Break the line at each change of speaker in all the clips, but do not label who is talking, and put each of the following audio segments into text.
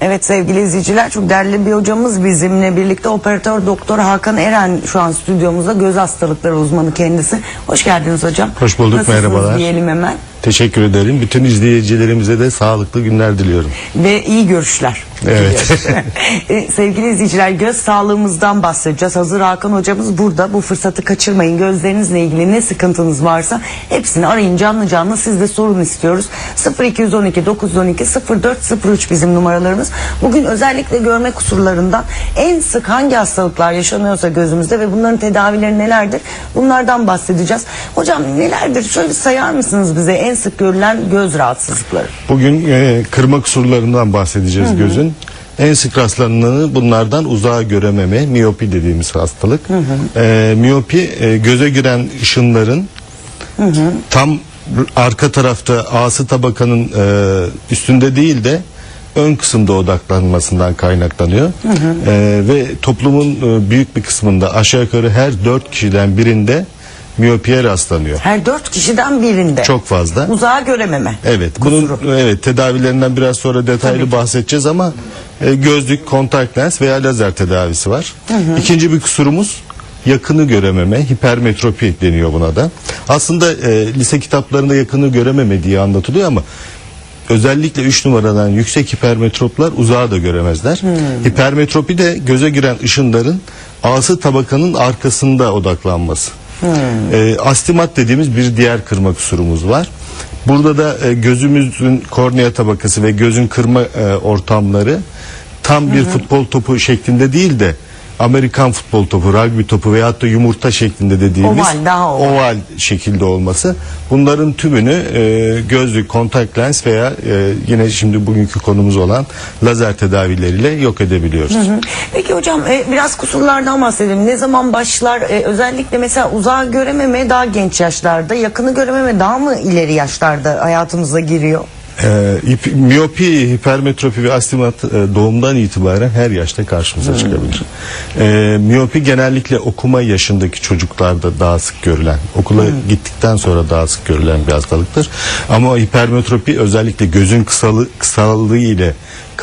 Evet sevgili izleyiciler çok değerli bir hocamız bizimle birlikte operatör doktor Hakan Eren şu an stüdyomuzda göz hastalıkları uzmanı kendisi. Hoş geldiniz hocam.
Hoş bulduk,
Nasılsınız
merhabalar.
diyelim hemen
Teşekkür ederim. Bütün izleyicilerimize de sağlıklı günler diliyorum.
ve iyi görüşler.
Evet.
E, sevgili izleyiciler göz sağlığımızdan bahsedeceğiz. Hazır Hakan hocamız burada. Bu fırsatı kaçırmayın. Gözlerinizle ilgili ne sıkıntınız varsa hepsini arayın canlı canlı. Siz de sorun istiyoruz. 0212 912 0403 bizim numaralarımız. Bugün özellikle görme kusurlarından en sık hangi hastalıklar yaşanıyorsa gözümüzde ve bunların tedavileri nelerdir? Bunlardan bahsedeceğiz. Hocam nelerdir? Şöyle sayar mısınız bize en sık görülen göz rahatsızlıkları?
Bugün e, kırma kusurlarından bahsedeceğiz gözün. En sık rastlananı bunlardan uzağa görememe, miyopi dediğimiz hastalık. E, miyopi e, göze giren ışınların tam arka tarafta ağsı tabakanın e, üstünde değil de ön kısımda odaklanmasından kaynaklanıyor. E, ve toplumun e, büyük bir kısmında aşağı yukarı her dört kişiden birinde miyopiye rastlanıyor.
Her dört kişiden birinde.
Çok fazla.
Uzağa görememe.
Evet,
Kusuru.
bunun evet tedavilerinden biraz sonra detaylı bahsedeceğiz ama e, gözlük, kontak lens veya lazer tedavisi var. İkinci bir kusurumuz yakını görememe, hipermetropi deniyor buna da. Aslında e, lise kitaplarında yakını görememe diye anlatılıyor ama özellikle 3 numaradan yüksek hipermetroplar uzağa da göremezler. Hipermetropi de göze giren ışınların ağsı tabakanın arkasında odaklanması. E, astimat dediğimiz bir diğer kırma kusurumuz var. Burada da e, gözümüzün kornea tabakası ve gözün kırma e, ortamları tam bir futbol topu şeklinde değil de Amerikan futbol topu, rugby topu veyahut da yumurta şeklinde dediğimiz
Oval, daha oval.
şekilde olması. Bunların tümünü e, gözlük, kontak lens veya e, yine şimdi bugünkü konumuz olan lazer tedavileriyle yok edebiliyoruz.
Hı. Peki hocam e, biraz kusurlardan bahsedelim. Ne zaman başlar? E, özellikle mesela uzağa görememe daha genç yaşlarda, yakını görememe daha mı ileri yaşlarda hayatımıza giriyor?
Hip- miyopi, hipermetropi ve astigmat e, doğumdan itibaren her yaşta karşımıza çıkabilir. Ee, miyopi genellikle okuma yaşındaki çocuklarda daha sık görülen, okula gittikten sonra daha sık görülen bir hastalıktır. Ama hipermetropi özellikle gözün kısalı, kısalığı ile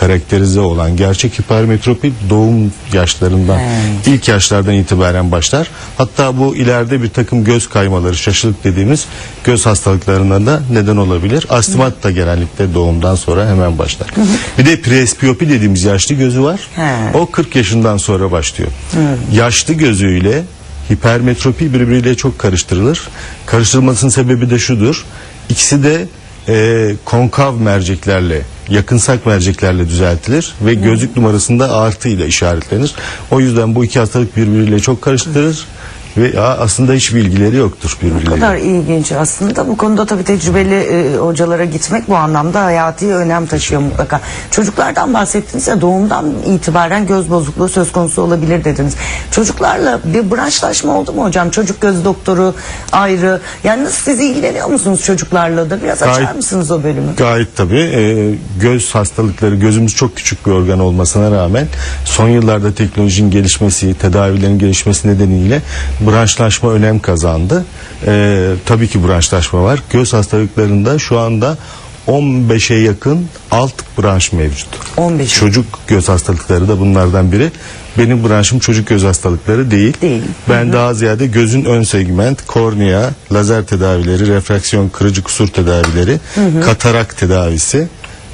karakterize olan gerçek hipermetropi doğum yaşlarından ilk yaşlardan itibaren başlar. Hatta bu ileride bir takım göz kaymaları, şaşılık dediğimiz göz hastalıklarına da neden olabilir. Astigmat da genellikle doğumdan sonra hemen başlar. Bir de presbiyopi dediğimiz yaşlı gözü var.
He.
O 40 yaşından sonra başlıyor. Yaşlı gözüyle hipermetropi birbiriyle çok karıştırılır. Karıştırılmasının sebebi de şudur. İkisi de e, konkav merceklerle yakınsak merceklerle düzeltilir ve gözlük numarasında artı ile işaretlenir. O yüzden bu iki hastalık birbiriyle çok karıştırır ve aslında hiç bilgileri yoktur
Ne
birbirleriyle.
kadar ilginç aslında. Bu konuda tabii tecrübeli e, hocalara gitmek bu anlamda hayati önem taşıyor mutlaka. Çocuklardan bahsettiniz ya doğumdan itibaren göz bozukluğu söz konusu olabilir dediniz. Çocuklarla bir branşlaşma oldu mu hocam? Çocuk göz doktoru ayrı. Yani nasıl siz ilgileniyor musunuz çocuklarla da? Biraz açar
Gayet-
mısınız o bölümü?
Gayet tabii. Ee, göz hastalıkları, gözümüz çok küçük bir organ olmasına rağmen son yıllarda teknolojinin gelişmesi, tedavilerin gelişmesi nedeniyle branşlaşma önem kazandı. Ee, tabii ki branşlaşma var. Göz hastalıklarında şu anda 15'e yakın alt branş mevcut.
15.
Çocuk göz hastalıkları da bunlardan biri. Benim branşım çocuk göz hastalıkları değil.
Değil.
Ben daha ziyade gözün ön segment, kornea, lazer tedavileri, refraksiyon, kırıcı kusur tedavileri, katarak tedavisi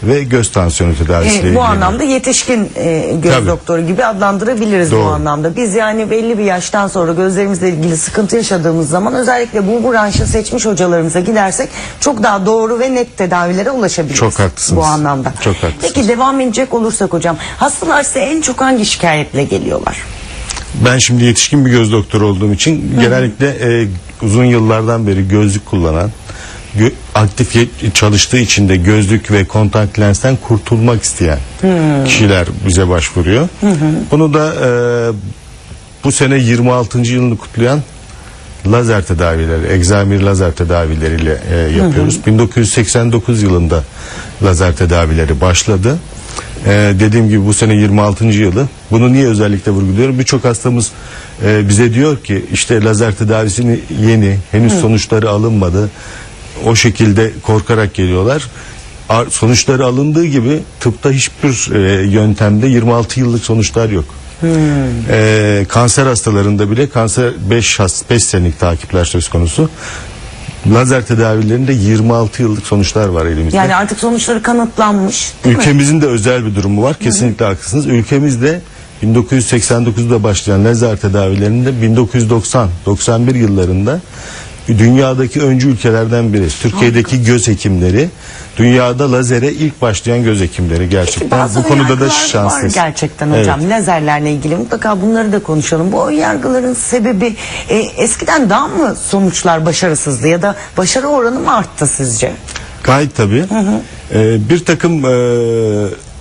ve göz tansiyonu tedavisiyle
E, bu
ilgileniyorum.
anlamda yetişkin e, göz
Tabii.
doktoru gibi adlandırabiliriz bu
Doğru.
anlamda. Biz yani belli bir yaştan sonra gözlerimizle ilgili sıkıntı yaşadığımız zaman özellikle bu branşı seçmiş hocalarımıza gidersek çok daha doğru ve net tedavilere ulaşabiliriz.
Çok haklısınız.
Bu anlamda.
Çok haklısınız.
Peki devam edecek olursak hocam hastalar size en çok hangi şikayetle geliyorlar?
Ben şimdi yetişkin bir göz doktoru olduğum için genellikle e, uzun yıllardan beri gözlük kullanan, aktif çalıştığı için de gözlük ve kontak lensten kurtulmak isteyen kişiler bize başvuruyor. Bunu da e, bu sene 26. yılını kutlayan lazer tedavileri, egzamir lazer tedavileriyle e, yapıyoruz. 1989 yılında lazer tedavileri başladı. E, dediğim gibi bu sene 26. yılı. Bunu niye özellikle vurguluyorum? Birçok hastamız e, bize diyor ki işte lazer tedavisini yeni, henüz sonuçları alınmadı. O şekilde korkarak geliyorlar. ar- sonuçları alındığı gibi tıpta hiçbir e, yöntemde 26 yıllık sonuçlar yok. E, kanser hastalarında bile kanser 5 5 senelik takipler söz konusu. Lazer tedavilerinde 26 yıllık sonuçlar var elimizde.
Yani artık sonuçları kanıtlanmış. değil mi?
Ülkemizin de özel bir durumu var. Kesinlikle haklısınız. Ülkemizde 1989'da başlayan lazer tedavilerinde 1990-91 yıllarında dünyadaki öncü ülkelerden biri. Türkiye'deki göz hekimleri dünyada lazere ilk başlayan göz hekimleri gerçekten.
Bazı
Bu konuda da şanslıyız.
Gerçekten
Evet.
hocam. Lazerlerle ilgili mutlaka bunları da konuşalım. Bu yargıların sebebi e, eskiden daha mı sonuçlar başarısızdı ya da başarı oranı mı arttı sizce?
Gayet tabii. Ee, bir takım e,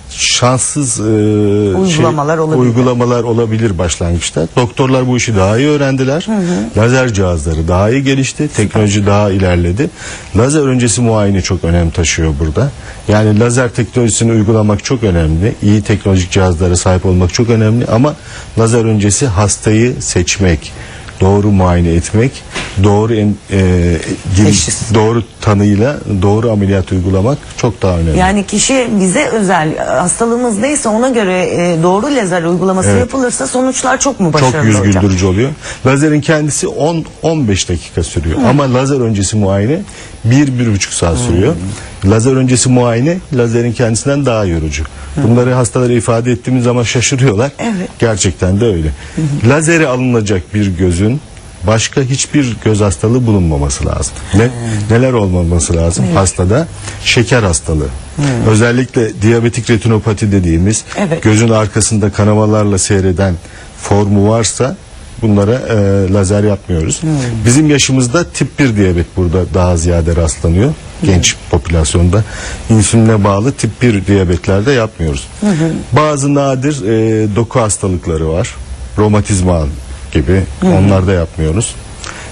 şanssız e,
Uygulamalar olabilir.
uygulamalar olabilir başlangıçta. Doktorlar bu işi daha iyi öğrendiler. Lazer cihazları daha iyi gelişti. Teknoloji daha ilerledi. Lazer öncesi muayene çok önem taşıyor burada. Yani lazer teknolojisini uygulamak çok önemli. İyi teknolojik cihazlara sahip olmak çok önemli ama lazer öncesi hastayı seçmek, doğru muayene etmek, doğru en, e,
Teşhis.
doğru tanıyla doğru ameliyat uygulamak çok daha önemli.
Yani kişi bize özel hastalığımız neyse ona göre e, doğru lazer uygulaması
Evet.
yapılırsa sonuçlar çok mu başarılı
çok yüz
hocam?
güldürücü oluyor. Lazerin kendisi 10-15 dakika sürüyor. Ama lazer öncesi muayene 1-1,5 saat sürüyor. Lazer öncesi muayene lazerin kendisinden daha yorucu. Bunları hastalara ifade ettiğimiz zaman şaşırıyorlar.
Evet.
Gerçekten de öyle. Lazere alınacak bir gözün başka hiçbir göz hastalığı bulunmaması lazım. Ne, neler olmaması lazım? Hastada şeker hastalığı. Özellikle diyabetik retinopati dediğimiz
Evet.
gözün arkasında kanamalarla seyreden formu varsa bunlara e, lazer yapmıyoruz. Bizim yaşımızda tip 1 diyabet burada daha ziyade rastlanıyor. Genç popülasyonda insüline bağlı tip 1 diyabetlerde yapmıyoruz. Bazı nadir e, doku hastalıkları var. Romatizma gibi onlarda yapmıyoruz.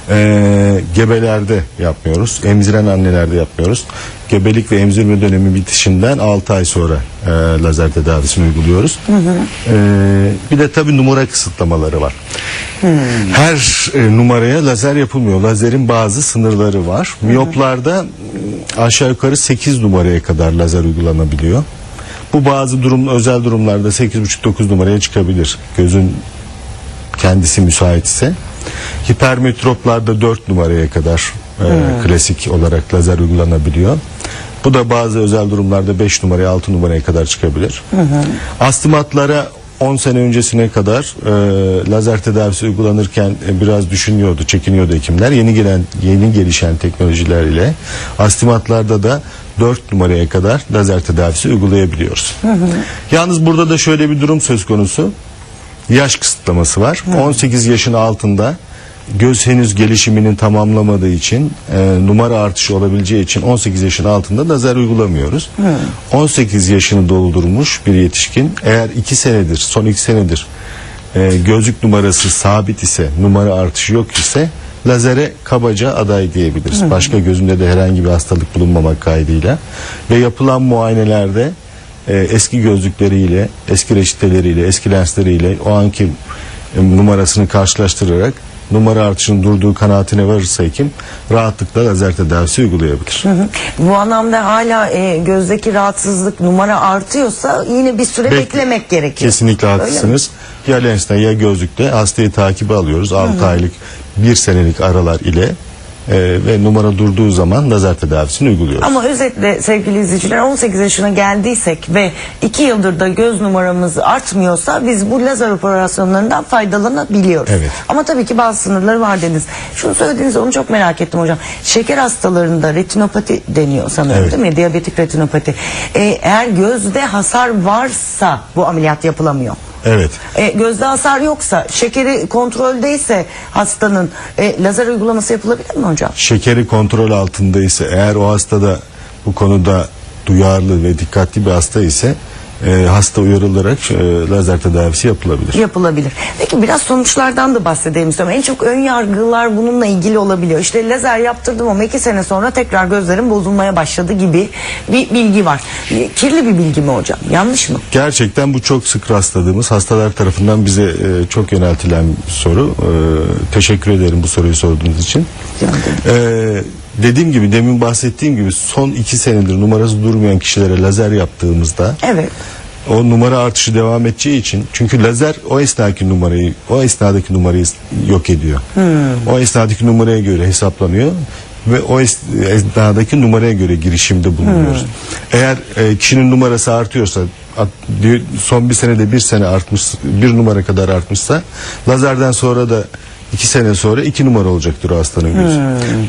E, gebelerde yapmıyoruz. Emziren annelerde yapmıyoruz. Gebelik ve emzirme dönemi bitişinden 6 ay sonra e, lazer tedavisini uyguluyoruz. E, bir de tabii numara kısıtlamaları var. Her e, numaraya lazer yapılmıyor. Lazerin bazı sınırları var. Miyoplarda m, aşağı yukarı 8 numaraya kadar lazer uygulanabiliyor. Bu bazı durum özel durumlarda 8,5-9 numaraya çıkabilir. Gözün kendisi müsait ise hipermetroplarda 4 numaraya kadar e, klasik olarak lazer uygulanabiliyor. Bu da bazı özel durumlarda 5 numaraya 6 numaraya kadar çıkabilir. Astigmatlara 10 sene öncesine kadar e, lazer tedavisi uygulanırken e, biraz düşünüyordu, çekiniyordu hekimler. Yeni gelen, yeni gelişen teknolojiler ile astigmatlarda da 4 numaraya kadar lazer tedavisi uygulayabiliyoruz. Yalnız burada da şöyle bir durum söz konusu yaş kısıtlaması var. 18 yaşın altında göz henüz gelişimini tamamlamadığı için e, numara artışı olabileceği için 18 yaşın altında lazer uygulamıyoruz. 18 yaşını doldurmuş bir yetişkin eğer 2 senedir son 2 senedir e, gözlük numarası sabit ise numara artışı yok ise lazere kabaca aday diyebiliriz. Başka gözünde de herhangi bir hastalık bulunmamak kaydıyla ve yapılan muayenelerde e, eski gözlükleriyle, eski reçeteleriyle, eski lensleriyle o anki e, numarasını karşılaştırarak numara artışının durduğu kanaatine varırsa hekim rahatlıkla lazer tedavisi uygulayabilir.
Hı hı. Bu anlamda hala e, gözdeki rahatsızlık numara artıyorsa yine bir süre
Bek-
beklemek gerekiyor.
Kesinlikle haklısınız. Ya lenste ya gözlükte hastayı takibe alıyoruz. 6 aylık 1 senelik aralar ile e, ve numara durduğu zaman lazer tedavisini uyguluyoruz.
Ama özetle sevgili izleyiciler 18 yaşına geldiysek ve 2 yıldır da göz numaramız artmıyorsa biz bu lazer operasyonlarından faydalanabiliyoruz.
Evet.
Ama tabii ki bazı sınırları var dediniz. Şunu söylediğiniz onu çok merak ettim hocam. Şeker hastalarında retinopati deniyor sanırım
Evet.
değil mi? Diyabetik retinopati. Ee, eğer gözde hasar varsa bu ameliyat yapılamıyor.
Evet.
E, gözde hasar yoksa, şekeri kontroldeyse hastanın e, lazer uygulaması yapılabilir mi hocam?
şekeri kontrol altında ise eğer o hastada bu konuda duyarlı ve dikkatli bir hasta ise e, hasta uyarılarak e, lazer tedavisi yapılabilir.
Yapılabilir. Peki biraz sonuçlardan da bahsedelim istiyorum. En çok ön yargılar bununla ilgili olabiliyor. İşte lazer yaptırdım ama iki sene sonra tekrar gözlerim bozulmaya başladı gibi bir bilgi var. E, Kirli bir bilgi mi hocam? Yanlış mı?
Gerçekten bu çok sık rastladığımız hastalar tarafından bize e, çok yöneltilen soru. E, teşekkür ederim bu soruyu sorduğunuz için.
Rica ederim.
E, dediğim gibi demin bahsettiğim gibi son iki senedir numarası durmayan kişilere lazer yaptığımızda
Evet.
o numara artışı devam edeceği için çünkü lazer o esnadaki numarayı o esnadaki numarayı yok ediyor. O esnadaki numaraya göre hesaplanıyor ve o es- esnadaki numaraya göre girişimde bulunuyoruz. Eğer e, kişinin numarası artıyorsa at- diyor- son bir senede bir sene artmış bir numara kadar artmışsa lazerden sonra da iki sene sonra iki numara olacaktır o hastanın gözü.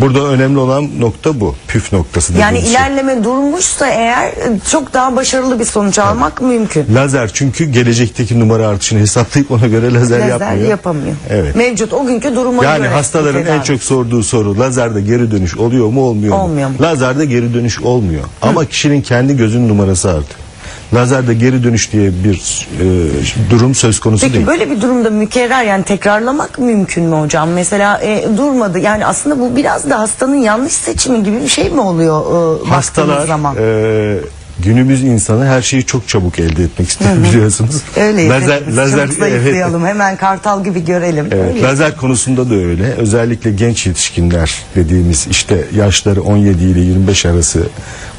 Burada önemli olan nokta bu. Püf noktası
Yani
şey.
ilerleme durmuşsa eğer e, çok daha başarılı bir sonuç almak mümkün.
Lazer çünkü gelecekteki numara artışını hesaplayıp ona göre lazer,
Lazer
yapmıyor.
yapamıyor.
Evet.
Mevcut o günkü duruma
Yani
göre.
hastaların
tedavi.
en çok sorduğu soru lazerde geri dönüş oluyor mu olmuyor mu?
Olmuyor mu?
Lazerde geri dönüş olmuyor. Ama kişinin kendi gözünün numarası artık. Lazerde geri dönüş diye bir e, durum söz konusu
Peki
değil.
böyle bir durumda mükerrer yani tekrarlamak mümkün mü hocam? Mesela e, durmadı yani aslında bu biraz da hastanın yanlış seçimi gibi bir şey mi oluyor e,
Hastalar
zaman?
e, günümüz insanı her şeyi çok çabuk elde etmek istiyor biliyorsunuz.
Öyle
Lazer, lazer,
Çok zayıflayalım hemen kartal gibi görelim.
Evet,
Öyle.
lazer konusunda da öyle. Özellikle genç yetişkinler dediğimiz işte yaşları 17 ile 25 arası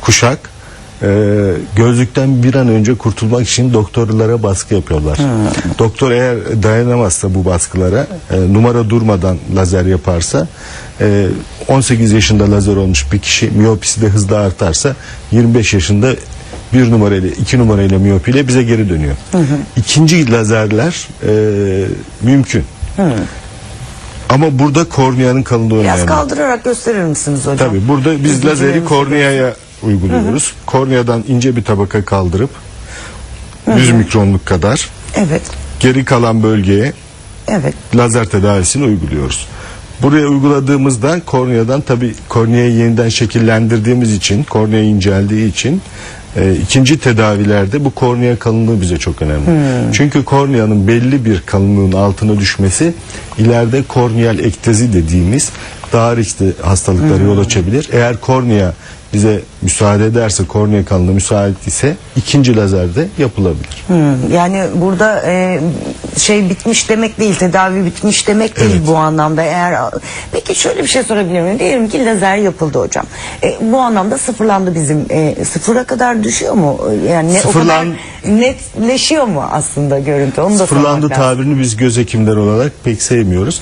kuşak e, gözlükten bir an önce kurtulmak için doktorlara baskı yapıyorlar. Doktor eğer dayanamazsa bu baskılara e, numara durmadan lazer yaparsa e, 18 yaşında lazer olmuş bir kişi miyopisi de hızla artarsa 25 yaşında bir numarayla iki numarayla miyopiyle bize geri dönüyor. İkinci lazerler e, mümkün. Ama burada korneanın kalınlığı
Biraz
önemli.
kaldırarak gösterir misiniz hocam?
Tabii burada biz lazeri korneaya uyguluyoruz. Korneadan ince bir tabaka kaldırıp 100 mikronluk kadar
Evet.
geri kalan bölgeye
Evet.
lazer tedavisini uyguluyoruz. Buraya uyguladığımızda korneadan tabi korneayı yeniden şekillendirdiğimiz için kornea inceldiği için e, ikinci tedavilerde bu kornea kalınlığı bize çok önemli. Çünkü korneanın belli bir kalınlığın altına düşmesi ileride korneal ektezi dediğimiz daha riskli hastalıklara yol açabilir. Eğer kornea bize müsaade ederse kornea kalınlığı müsait ise ikinci lazerde yapılabilir.
Hmm, Yani burada e, şey bitmiş demek değil, tedavi bitmiş demek değil
Evet.
bu anlamda. Eğer peki şöyle bir şey sorabilir miyim? Diyelim ki lazer yapıldı hocam. E, bu anlamda sıfırlandı bizim. E, sıfıra kadar düşüyor mu? Yani ne, o
Sıfırlan-
kadar netleşiyor mu aslında görüntü? Onu da
Sıfırlandı tabirini biz göz hekimleri olarak pek sevmiyoruz.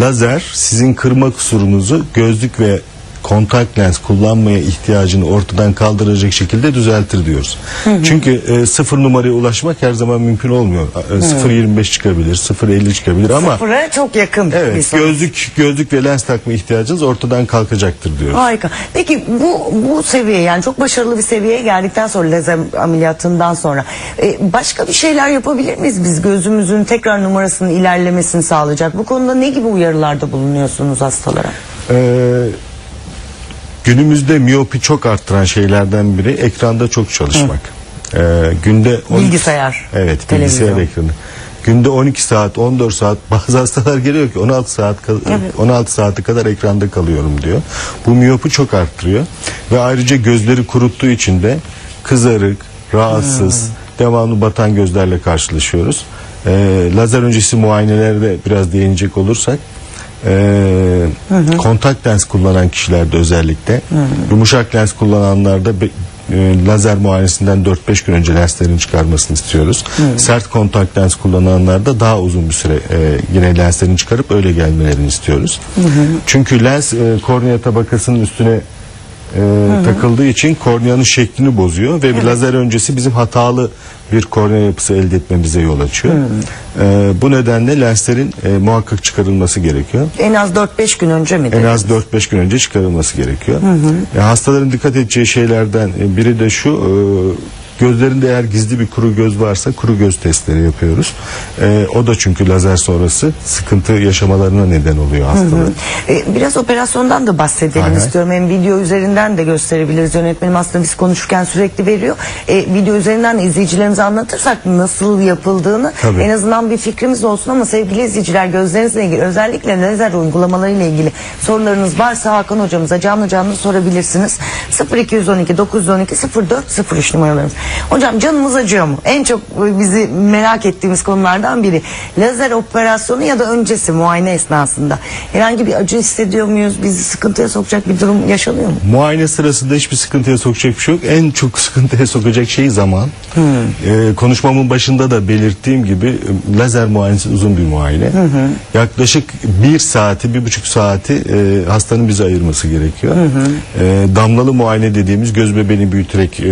Lazer sizin kırma kusurunuzu gözlük ve kontak lens kullanmaya ihtiyacını ortadan kaldıracak şekilde düzeltir diyoruz. Çünkü e, sıfır numaraya ulaşmak her zaman mümkün olmuyor. E, 0.25 çıkabilir, 0.50 çıkabilir ama
Sıfıra çok yakın bir
evet
sonuç.
gözlük gözlük ve lens takma ihtiyacınız ortadan kalkacaktır diyoruz.
Harika. Peki bu bu seviye yani çok başarılı bir seviyeye geldikten sonra lazer ameliyatından sonra e, başka bir şeyler yapabilir miyiz biz gözümüzün tekrar numarasının ilerlemesini sağlayacak? Bu konuda ne gibi uyarılarda bulunuyorsunuz hastalara?
Ee, günümüzde miyopi çok arttıran şeylerden biri ekranda çok çalışmak. Ee, günde 12
Bilgisayar,
Evet,
televizyon.
bilgisayar ekranı. Günde 12 saat, 14 saat bazı hastalar geliyor ki 16 saat kal-
Evet.
16 saate kadar ekranda kalıyorum diyor. Bu miyopu çok arttırıyor ve ayrıca gözleri kuruttuğu için de kızarık, rahatsız, devamlı batan gözlerle karşılaşıyoruz. Ee, lazer öncesi muayenelerde biraz değinecek olursak ee, kontak lens kullanan kişilerde özellikle yumuşak lens kullananlarda be- e, lazer muayenesinden 4-5 gün önce lenslerin çıkarmasını istiyoruz. Sert kontak lens kullananlarda daha uzun bir süre e, yine lenslerini çıkarıp öyle gelmelerini istiyoruz. Çünkü lens e, kornea tabakasının üstüne e, takıldığı için korneanın şeklini bozuyor ve bir lazer öncesi bizim hatalı bir kornea yapısı elde etmemize yol açıyor. E, bu nedenle lenslerin e, muhakkak çıkarılması gerekiyor.
En az 4-5 gün önce mi?
En az 4-5 gün önce çıkarılması gerekiyor. E, hastaların dikkat edeceği şeylerden e, biri de şu e, gözlerinde eğer gizli bir kuru göz varsa kuru göz testleri yapıyoruz. E, o da çünkü lazer sonrası sıkıntı yaşamalarına neden oluyor hastaların.
E, Biraz operasyondan da bahsedelim
hay.
istiyorum. Hem video üzerinden de gösterebiliriz. Yönetmenim aslında biz konuşurken sürekli veriyor. E, video üzerinden de izleyicilerimize anlatırsak nasıl yapıldığını
Tabii.
en azından bir fikrimiz olsun ama sevgili izleyiciler gözlerinizle ilgili özellikle lazer uygulamalarıyla ilgili sorularınız varsa Hakan hocamıza canlı canlı sorabilirsiniz. 0212 912 0403 numaralarımız. Hocam canımız acıyor mu? En çok bizi merak ettiğimiz konulardan biri. Lazer operasyonu ya da öncesi muayene esnasında herhangi bir acı hissediyor muyuz? Bizi sıkıntıya sokacak bir durum yaşanıyor mu?
Muayene sırasında hiçbir sıkıntıya sokacak bir şey yok. En çok sıkıntıya sokacak şey zaman. Ee, konuşmamın başında da belirttiğim gibi e, lazer muayenesi uzun bir muayene. Yaklaşık bir saati, bir buçuk saati e, hastanın bize ayırması gerekiyor. E, damlalı muayene dediğimiz göz bebeğini büyüterek e,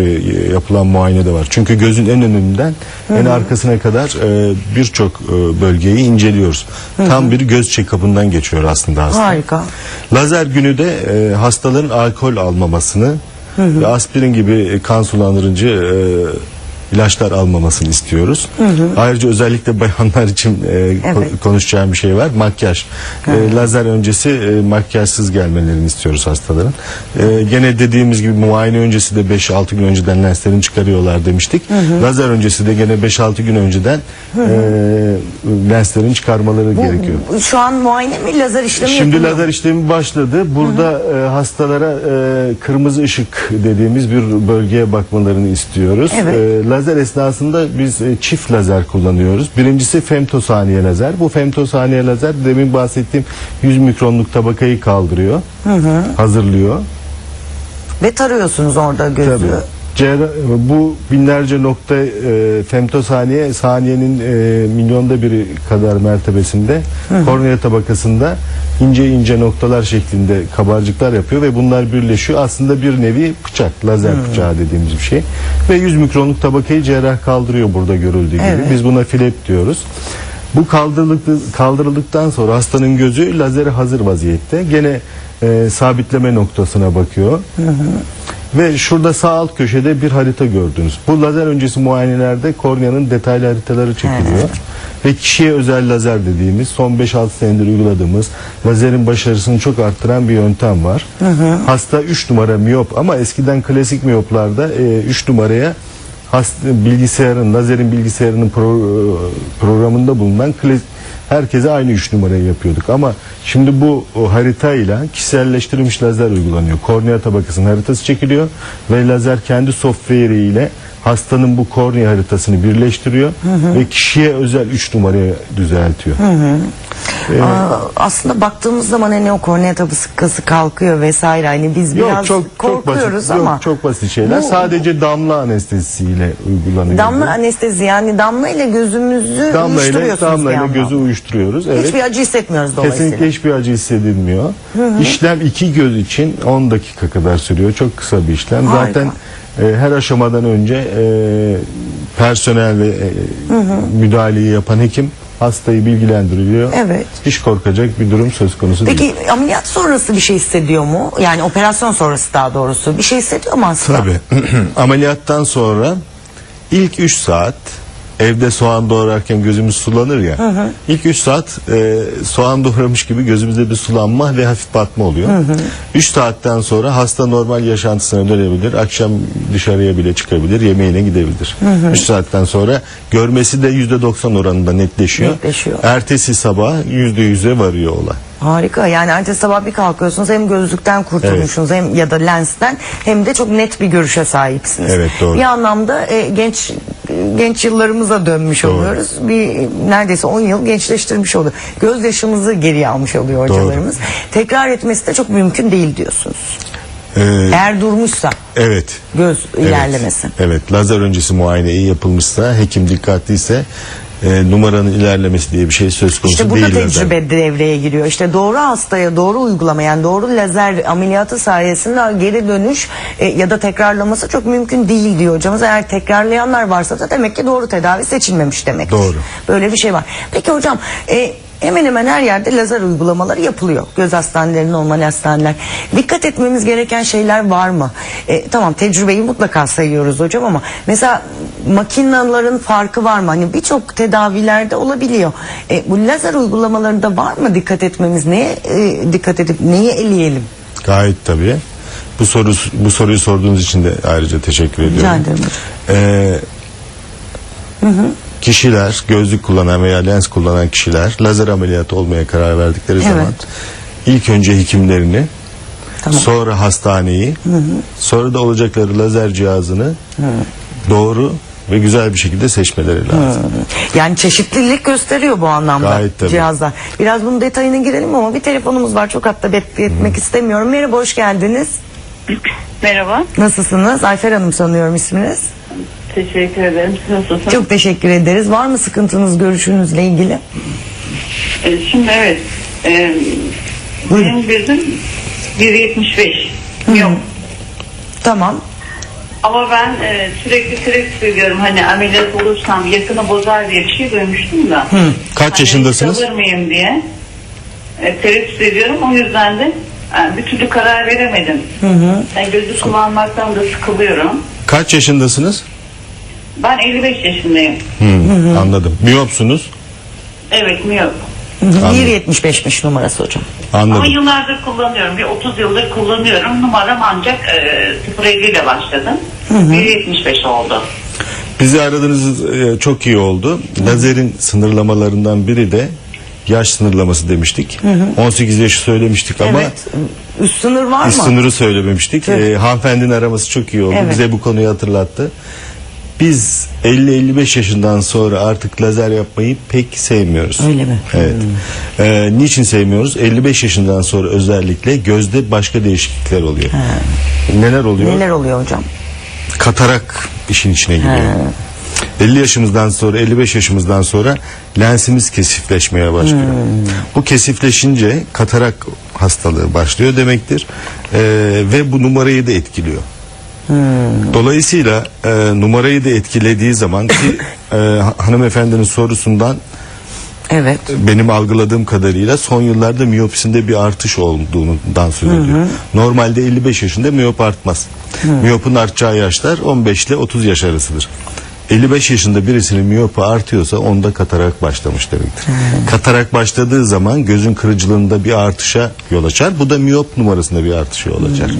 yapılan muayene de var. Çünkü gözün en önünden en arkasına kadar e, birçok e, bölgeyi inceliyoruz. Tam bir göz check-up'ından geçiyor aslında hasta.
Harika.
Lazer günü de e, hastaların alkol almamasını ve aspirin gibi kan sulandırıcı e, ilaçlar almamasını istiyoruz. Ayrıca özellikle bayanlar için e,
Evet.
konuşacağım bir şey var. Makyaj. E, lazer öncesi e, makyajsız gelmelerini istiyoruz hastaların. E, gene dediğimiz gibi muayene öncesi de 5-6 gün önceden lenslerini çıkarıyorlar demiştik. Lazer öncesi de gene 5-6 gün önceden e, lenslerin çıkarmaları gerekiyor.
Bu- Şu an muayene mi lazer işlemi
Şimdi
yapılıyor
lazer işlemi başladı. Burada e, hastalara e, kırmızı ışık dediğimiz bir bölgeye bakmalarını istiyoruz.
Evet.
E, lazer esnasında biz e, çift lazer kullanıyoruz. Birincisi femtosaniye lazer. Bu femtosaniye lazer demin bahsettiğim 100 mikronluk tabakayı kaldırıyor. Hazırlıyor.
Ve tarıyorsunuz orada gözü.
Tabii. Bu binlerce nokta e, femtosaniye saniyenin e, milyonda biri kadar mertebesinde kornea tabakasında ince ince noktalar şeklinde kabarcıklar yapıyor ve bunlar birleşiyor. Aslında bir nevi bıçak, lazer bıçağı dediğimiz bir şey. Ve 100 mikronluk tabakayı cerrah kaldırıyor burada görüldüğü gibi.
Evet.
Biz buna flap diyoruz. Bu kaldırıldık, kaldırıldıktan sonra hastanın gözü lazere hazır vaziyette. Gene e, sabitleme noktasına bakıyor. Ve şurada sağ alt köşede bir harita gördünüz. Bu lazer öncesi muayenelerde korneanın detaylı haritaları çekiliyor. Ve kişiye özel lazer dediğimiz son 5-6 senedir uyguladığımız lazerin başarısını çok arttıran bir yöntem var. Hasta 3 numara miyop ama eskiden klasik miyoplarda 3 numaraya hasta, bilgisayarın, lazerin bilgisayarının pro- programında bulunan klas- herkese aynı 3 numarayı yapıyorduk. Ama şimdi bu o haritayla kişiselleştirilmiş lazer uygulanıyor. Kornea tabakasının haritası çekiliyor ve lazer kendi software ile hastanın bu kornea haritasını birleştiriyor ve kişiye özel 3 numaraya düzeltiyor.
Aa, aslında baktığımız zaman hani o kornea tabakası kalkıyor vesaire hani biz
Yok
biraz
çok çok
korkuyoruz
basit.
ama
Yok çok basit şeyler.
Bu-
Sadece damla anestezisiyle uygulanıyor.
damla anestezi yani damla ile gözümüzü
damla ile damla ile gözü uyuşturuyoruz. Evet.
Hiçbir acı hissetmiyoruz dolayısıyla.
Kesinlikle hiçbir acı hissedilmiyor. İşlem iki göz için 10 dakika kadar sürüyor. Çok kısa bir işlem.
Harika.
Zaten her aşamadan önce e, personel ve e, müdahaleyi yapan hekim hastayı bilgilendiriyor.
Evet.
Hiç korkacak bir durum söz konusu değil.
Peki ameliyat sonrası bir şey hissediyor mu? Yani operasyon sonrası daha doğrusu bir şey hissediyor mu hasta?
Tabii. Ameliyattan sonra ilk 3 saat evde soğan doğrarken gözümüz sulanır ya. İlk 3 saat e, soğan doğramış gibi gözümüzde bir sulanma ve hafif batma oluyor. 3 saatten sonra hasta normal yaşantısına dönebilir. Akşam dışarıya bile çıkabilir. Yemeğine gidebilir. 3 saatten sonra görmesi de %90 oranında netleşiyor.
Netleşiyor.
Ertesi sabah %100'e varıyor olay.
Harika yani ertesi sabah bir kalkıyorsunuz hem gözlükten kurtulmuşsunuz hem ya da lensten hem de çok net bir görüşe sahipsiniz.
Evet, doğru.
Bir anlamda e, genç genç yıllarımıza dönmüş
Doğru.
oluyoruz. Bir neredeyse 10 yıl gençleştirmiş oluyor. Göz yaşımızı geriye almış oluyor hocalarımız. Tekrar etmesi de çok mümkün değil diyorsunuz.
Ee,
Eğer durmuşsa
evet.
göz ilerlemesi.
Evet, lazer öncesi muayene iyi yapılmışsa, hekim dikkatliyse e, numaranın ilerlemesi diye bir şey söz konusu
İşte burada
değil. lazer.
tecrübe devreye giriyor. İşte doğru hastaya doğru uygulama yani doğru lazer ameliyatı sayesinde geri dönüş e, ya da tekrarlaması çok mümkün değil diyor hocamız. Eğer tekrarlayanlar varsa da demek ki doğru tedavi seçilmemiş demek.
Doğru.
Böyle bir şey var. Peki hocam e, hemen hemen her yerde lazer uygulamaları yapılıyor. Göz hastaneleri, normal hastaneler. Dikkat etmemiz gereken şeyler var mı? E, tamam tecrübeyi mutlaka sayıyoruz hocam ama mesela makinaların farkı var mı? Hani birçok tedavilerde olabiliyor. E, bu lazer uygulamalarında var mı dikkat etmemiz? Neye e, dikkat edip neyi eleyelim?
Gayet tabii. Bu soru bu soruyu sorduğunuz için de ayrıca teşekkür ediyorum.
Rica ederim.
Ee, Kişiler, gözlük kullanan veya lens kullanan kişiler lazer ameliyatı olmaya karar verdikleri
Evet.
zaman ilk önce hekimlerini,
Tamam.
sonra hastaneyi, sonra da olacakları lazer cihazını doğru ve güzel bir şekilde seçmeleri lazım.
Yani çeşitlilik gösteriyor bu anlamda
Gayet tabii.
cihazlar. Biraz bunun detayına girelim ama bir telefonumuz var. Çok hatta bekletmek istemiyorum. Merhaba hoş geldiniz.
Merhaba.
Nasılsınız? Ayfer Hanım sanıyorum isminiz.
Teşekkür ederim. Siz nasılsınız?
Çok teşekkür ederiz. Var mı sıkıntınız görüşünüzle ilgili?
Ee, şimdi evet. E, benim bizim 1.75 yok.
Tamam.
Ama ben e, sürekli sürekli söylüyorum hani ameliyat olursam yakını bozar diye bir şey duymuştum da.
Kaç
Hani
yaşındasınız?
Kalır mıyım diye. E, tereddüt ediyorum. O yüzden de e, bir türlü karar veremedim. Ben gözü kullanmaktan da sıkılıyorum.
Kaç yaşındasınız?
Ben 55 yaşındayım.
Hı, Anladım. Miyopsunuz?
Evet miyop.
1.75'miş numarası hocam.
Ama
Anladım.
yıllardır kullanıyorum. Bir 30 yıldır kullanıyorum. Numaram ancak e, 07 ile başladım. 1.75 oldu.
Bizi aradığınız e, çok iyi oldu. Lazerin sınırlamalarından biri de yaş sınırlaması demiştik. 18 yaşı söylemiştik ama
Evet. Üst sınır var mı?
sınırı söylememiştik.
Evet.
Ee, hanımefendinin araması çok iyi oldu.
Evet.
Bize bu konuyu hatırlattı. Biz 50-55 yaşından sonra artık lazer yapmayı pek sevmiyoruz.
Öyle mi?
Evet. Ee, niçin sevmiyoruz? 55 yaşından sonra özellikle gözde başka değişiklikler oluyor. Neler oluyor?
Neler oluyor hocam?
Katarak işin içine giriyor. 50 yaşımızdan sonra 55 yaşımızdan sonra lensimiz kesifleşmeye başlıyor. Bu kesifleşince katarak hastalığı başlıyor demektir. Ee, ve bu numarayı da etkiliyor. Dolayısıyla e, numarayı da etkilediği zaman ki e, hanımefendinin sorusundan
Evet.
benim algıladığım kadarıyla son yıllarda miyopisinde bir artış olduğundan söz ediyor. Normalde 55 yaşında miyop artmaz. Miyopun artacağı yaşlar 15 ile 30 yaş arasıdır. 55 yaşında birisinin miyopu artıyorsa onda katarak başlamış demektir. Katarak başladığı zaman gözün kırıcılığında bir artışa yol açar. Bu da miyop numarasında bir artışa yol açar.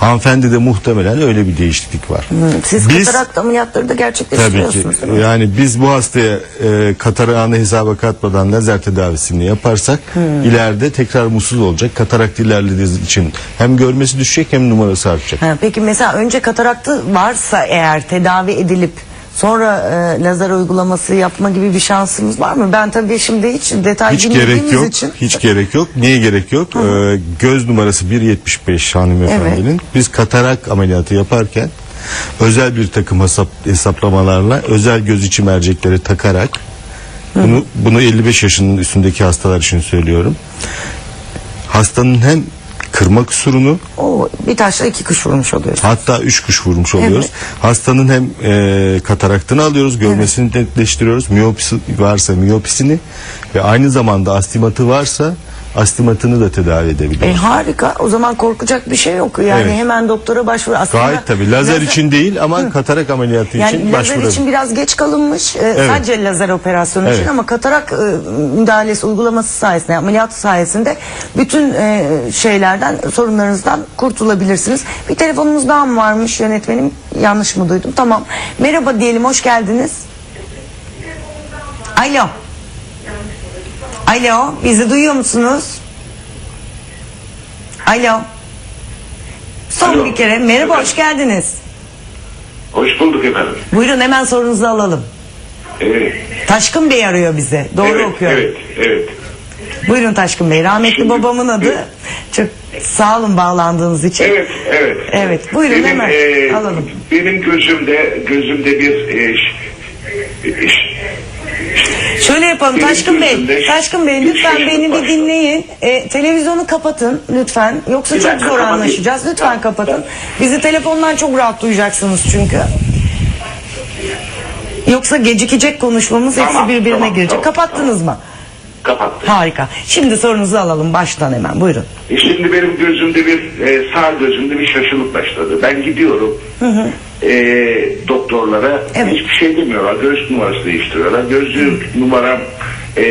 Hanımefendi de muhtemelen öyle bir değişiklik var.
Siz
Biz-
katarakt ameliyatları da
Tabii ki.
gerçekleştiriyorsunuz. değil mi?
Yani biz bu hastaya e, katarağını hesaba katmadan lazer tedavisini yaparsak ileride tekrar mutsuz olacak. Katarakt ilerlediği için hem görmesi düşecek hem numarası artacak.
Ha, peki mesela önce kataraktı varsa eğer tedavi edilip sonra e, lazer uygulaması yapma gibi bir şansımız var mı? Ben tabii şimdi hiç detay
Hiç gerek yok.
için.
Hiç gerek yok. Niye gerek yok? Ee, göz numarası 1.75 hanımefendinin. Biz katarak ameliyatı yaparken özel bir takım hesap, hesaplamalarla özel göz içi mercekleri takarak bunu bunu 55 yaşının üstündeki hastalar için söylüyorum. Hastanın hem kırma kusurunu
O bir taşla iki kuş vurmuş oluyoruz.
Hatta üç kuş vurmuş oluyoruz. Hastanın hem e, kataraktını alıyoruz, görmesini netleştiriyoruz. Miyopisi varsa miyopisini ve aynı zamanda astigmatı varsa astigmatını da tedavi
E,
edebiliyoruz.
harika. O zaman korkacak bir şey yok. Yani
Evet.
hemen doktora başvur. Aslında
Gayet tabii. Lazer için değil ama katarak ameliyatı
yani
için
lazer
başvurabilir.
için biraz geç kalınmış. e, Sadece lazer operasyonu için
Evet.
ama katarak e, müdahalesi uygulaması sayesinde, ameliyatı sayesinde bütün e, şeylerden, sorunlarınızdan kurtulabilirsiniz. Bir telefonumuz daha mı varmış yönetmenim? Yanlış mı duydum? Tamam. Merhaba diyelim. Hoş geldiniz. Alo. Alo. Bizi duyuyor musunuz? Alo. Son
Alo.
bir kere. Merhaba, hoş geldiniz.
Hoş bulduk efendim.
Buyurun hemen sorunuzu alalım.
Evet.
Taşkın Bey arıyor bizi. Doğru
evet,
okuyorum.
Evet, evet.
Buyurun Taşkın Bey. Rahmetli
Şimdi-
babamın adı. Çok sağ olun bağlandığınız için.
Evet, evet.
Evet, buyurun
benim,
hemen
e,
alalım.
Benim gözümde, gözümde bir e, ş- e, ş-
Şöyle yapalım Taşkın Bey. Taşkın Bey lütfen
şey
beni bir dinleyin. E, televizyonu kapatın lütfen. Yoksa
Bir
çok
dakika,
zor
kapatayım.
anlaşacağız. Lütfen
Tamam,
kapatın.
tamam.
Bizi telefondan çok rahat duyacaksınız çünkü. Yoksa gecikecek konuşmamız hepsi
Tamam,
birbirine
tamam,
girecek.
tamam,
Kapattınız mı?
kapattı.
Harika. Şimdi sorunuzu alalım baştan hemen. Buyurun.
E şimdi benim gözümde bir, e, sağ gözümde bir şaşılık başladı. Ben gidiyorum e, doktorlara,
Evet.
hiçbir şey demiyorlar. Göğüs numarası değiştiriyorlar. Gözlük numaram e,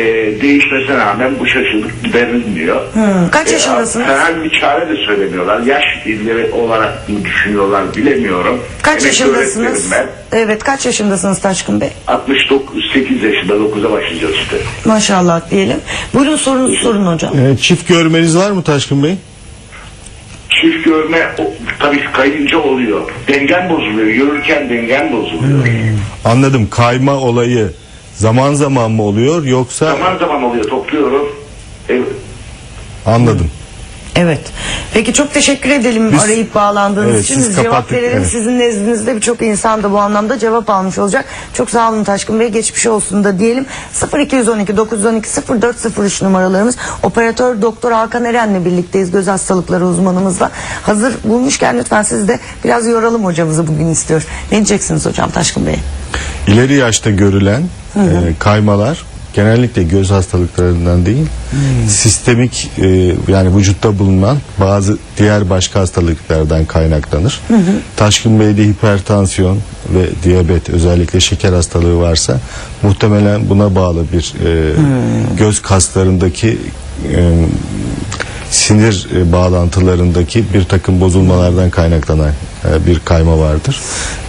değişmesine rağmen bu şaşılık giderilmiyor.
Hı, kaç yaşındasınız?
herhangi bir çare de söylemiyorlar. Yaş illeri olarak mı düşünüyorlar bilemiyorum.
Kaç
Emekli
yaşındasınız? Evet kaç yaşındasınız Taşkın Bey?
68 yaşında 9'a başlayacağız işte.
Maşallah diyelim. Buyurun sorunuzu sorun hocam.
E, çift görmeniz var mı Taşkın Bey?
Çift görme o, tabii kayınca oluyor. Dengen bozuluyor. Yürürken dengen bozuluyor.
Anladım. Kayma olayı zaman zaman mı oluyor yoksa
Zaman zaman oluyor. Topluyorum. Evet.
anladım.
Evet. Peki çok teşekkür edelim
Biz-
arayıp bağlandığınız
Evet,
için. Biz cevap verelim.
evet.
Sizin nezdinizde birçok insan da bu anlamda cevap almış olacak. Çok sağ olun Taşkın Bey. Geçmiş olsun da diyelim. 0212 912 0403 numaralarımız. Operatör Doktor Hakan Eren'le birlikteyiz. Göz hastalıkları uzmanımızla. Hazır bulmuşken lütfen siz de biraz yoralım hocamızı bugün istiyor. Ne diyeceksiniz hocam Taşkın Bey?
İleri yaşta görülen e, kaymalar genellikle göz hastalıklarından değil sistemik e, yani vücutta bulunan bazı diğer başka hastalıklardan kaynaklanır. Taşkın Bey'de hipertansiyon ve diyabet özellikle şeker hastalığı varsa muhtemelen buna bağlı bir e, göz kaslarındaki e, sinir e, bağlantılarındaki bir takım bozulmalardan kaynaklanan e, bir kayma vardır.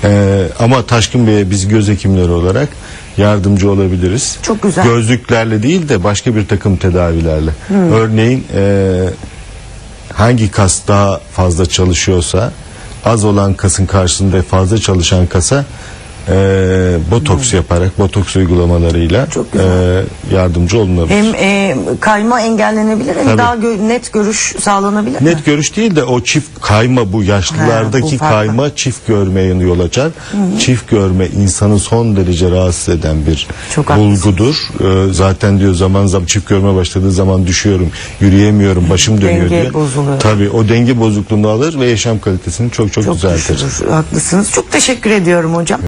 E, ama Taşkın Bey'e biz göz hekimleri olarak yardımcı olabiliriz.
Çok güzel.
Gözlüklerle değil de başka bir takım tedavilerle. Örneğin e, hangi kas daha fazla çalışıyorsa az olan kasın karşısında fazla çalışan kasa e, botoks yaparak botoks uygulamalarıyla
Çok güzel.
e, yardımcı olunabilir.
Hem e, kayma engellenebilir hem
Tabii.
daha gö- net görüş sağlanabilir mi?
Net görüş değil de o çift kayma bu yaşlılardaki
Ha, bu farklı.
kayma çift görmeye yol açar. Çift görme insanı son derece rahatsız eden bir
Çok
bulgudur. Ee, zaten diyor zaman zaman çift görme başladığı zaman düşüyorum, yürüyemiyorum, başım dönüyor
Denge
diyor.
bozuluyor.
Tabii o denge bozukluğunu alır ve yaşam kalitesini çok çok,
Çok
düzeltir.
düşürür. Haklısınız. Çok teşekkür ediyorum hocam.